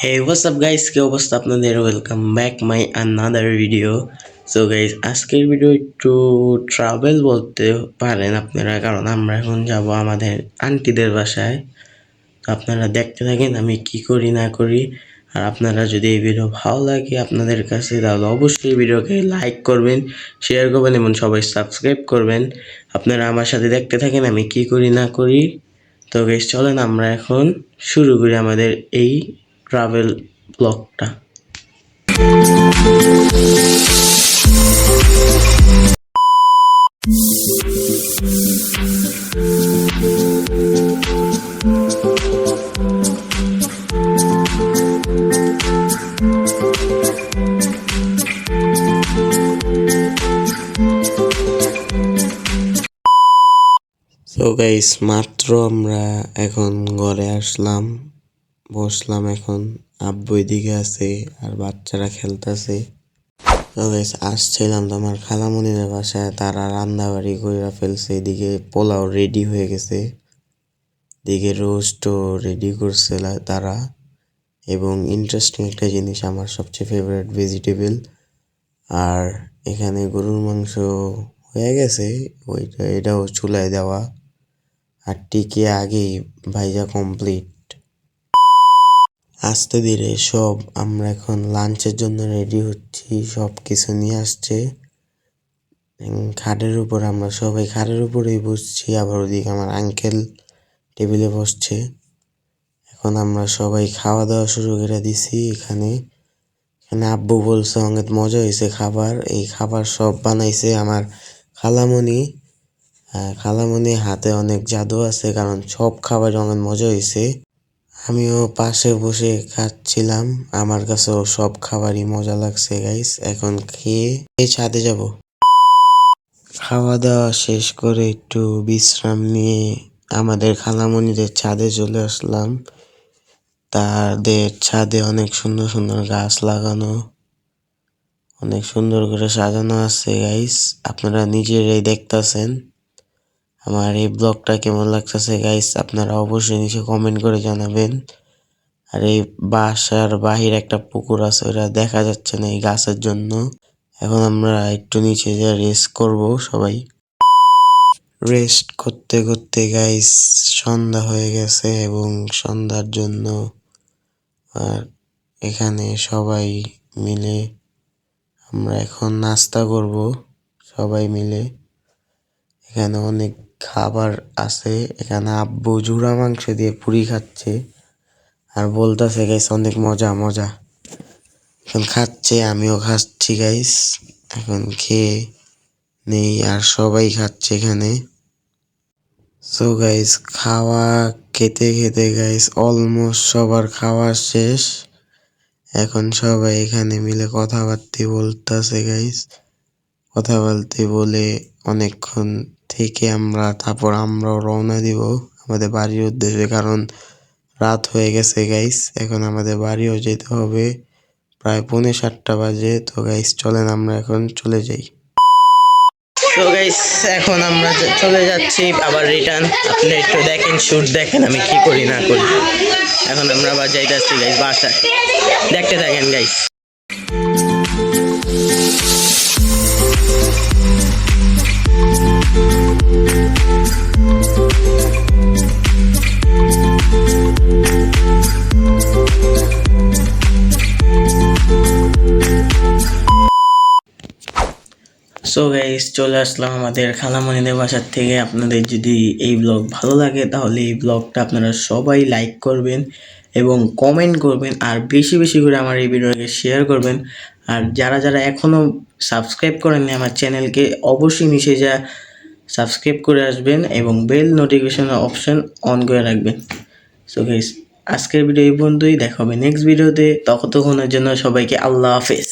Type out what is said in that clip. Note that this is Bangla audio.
হে হোয়াটসঅ্যাপ গাইস কি অবস্থা আপনাদের? Welcome back my another video so guys আজকের ভিডিও একটু ট্রাভেল বলতে পারেন আপনারা, কারণ আমরা এখন যাব আমাদের আন্টিদের বাসায়। তো আপনারা দেখতে থাকেন আমি কি করি, না করি। আর আপনারা যদি এই ভিডিও ভালো লাগে আপনাদের কাছে, তাহলে অবশ্যই ভিডিওকে লাইক করবেন শেয়ার করবেন, এবং সবাই সাবস্ক্রাইব করবেন। আপনারা আমার সাথে দেখতে থাকেন আমি কি করি, না করি। তো গাইস চলেন আমরা এখন শুরু করি আমাদের এই ট্রাভেল ব্লগটা সো গাইস মাত্র আমরা এখন ঘরে আসলাম। বসলাম এখন। আব্বু এদিকে আছে আর বাচ্চারা খেলতেছে। আসছিলাম তো আমার খালামণিদের বাসায়। তারা রান্না বাড়ি করে ফেলছে। এদিকে পোলাও রেডি হয়ে গেছে। এদিকে রোস্টও রেডি করছে তারা। এবং ইন্টারেস্টিং একটা জিনিস, আমার সবচেয়ে ফেভারিট ভেজিটেবল আর এখানে গরুর মাংস হয়ে গেছে। ওইটা, এটাও চুলায় দেওয়া। আর টিকে আগেই ভাইজা কমপ্লিট আস্তে ধীরে সব, আমরা এখন লাঞ্চের জন্য রেডি হচ্ছি সব কিছু নিয়ে আসছে। খাটের উপর আমরা সবাই খাটের উপরেই বসছি, আবার ওদিকে আমার আঙ্কেল টেবিলে বসছে। এখন আমরা সবাই খাওয়া দাওয়া শুরু করে দিছি এখানে। এখানে আব্বু বলছে অনেক মজা হয়েছে খাবার। এই খাবার সব বানাইছে আমার খালামণি। খালামণি হাতে অনেক জাদু আছে, কারণ সব খাবার অনেক মজা হয়েছে। আমিও পাশে বসে খাচ্ছিলাম। আমার কাছেও সব খাবারই মজা লাগছে গাইস এখন খেয়ে ছাদে যাব। খাওয়া দাওয়া শেষ করে একটু বিশ্রাম নিয়ে আমাদের খালামণিদের ছাদে চলে আসলাম। তাদের ছাদে অনেক সুন্দর সুন্দর গাছ লাগানো, অনেক সুন্দর করে সাজানো আছে গাইস আপনারা নিজেরাই দেখতাছেন। আমার এই ব্লগটা কেমন লাগতেছে গাইস আপনারা অবশ্যই নিচে কমেন্ট করে জানাবেন। আর এই বাসার বাহির একটা পুকুর আছে ওটা দেখা যাচ্ছে না এই গাছের জন্য। এখন আমরা একটু নিচে যা রেস্ট করব সবাই। রেস্ট করতে করতে গাইস সন্ধ্যা হয়ে গেছে এবং সন্ধ্যার জন্য আর এখানে সবাই মিলে আমরা এখন নাস্তা করব, সবাই মিলে। এখানে অনেক খাবার আছে, এখানে আব্বু জুড়া মাংস দিয়ে পুরি খাচ্ছে। আর বলতেছে, গাইস, অনেক মজা মজা। এখন খাচ্ছে, আমিও খাচ্ছি, গাইস। এখন খেয়ে নেই, আর সবাই খাচ্ছে এখানে। সো গাইস, খাওয়া খেতে খেতে, গাইস অলমোস্ট সবার খাওয়া শেষ। এখন সবাই এখানে মিলে কথাবার্তা বলতেছে, গাইস। কথা বলতে বলে অনেকক্ষণ থেকে আমরা, তারপর আমরাও রওনা দিব আমাদের বাড়ির উদ্দেশ্যে, কারণ রাত হয়ে গেছে গাইস এখন আমাদের বাড়িও যেতে হবে প্রায় পৌনে সাতটা বাজে। তো গাইস চলেন আমরা এখন চলে যাই। তো গাইস এখন আমরা চলে যাচ্ছি, আবার রিটার্ন আপনি একটু দেখেন শুট দেখেন, আমি কি করি, না করি। এখন আমরা আবার যাইতেছি গাইস বাসায়। দেখতে থাকেন গাইস সো গাইস চলে আসলাম আমাদের খালামণিদের বাসার থেকে। আপনাদের যদি এই ব্লগ ভালো লাগে, তাহলে এই ব্লগটা আপনারা সবাই লাইক করবেন এবং কমেন্ট করবেন, আর বেশি বেশি করে আমার এই ভিডিওকে শেয়ার করবেন। আর যারা যারা এখনও সাবস্ক্রাইব করেননি আমার চ্যানেলকে অবশ্যই নিচে যা সাবস্ক্রাইব করে আসবেন এবং বেল নোটিফিকেশন অপশন অন করে রাখবেন। সো গাইস আজকের ভিডিও এই পর্যন্তই। দেখা হবে নেক্সট ভিডিওতে ততক্ষণের জন্য সবাইকে আল্লাহ হাফেজ।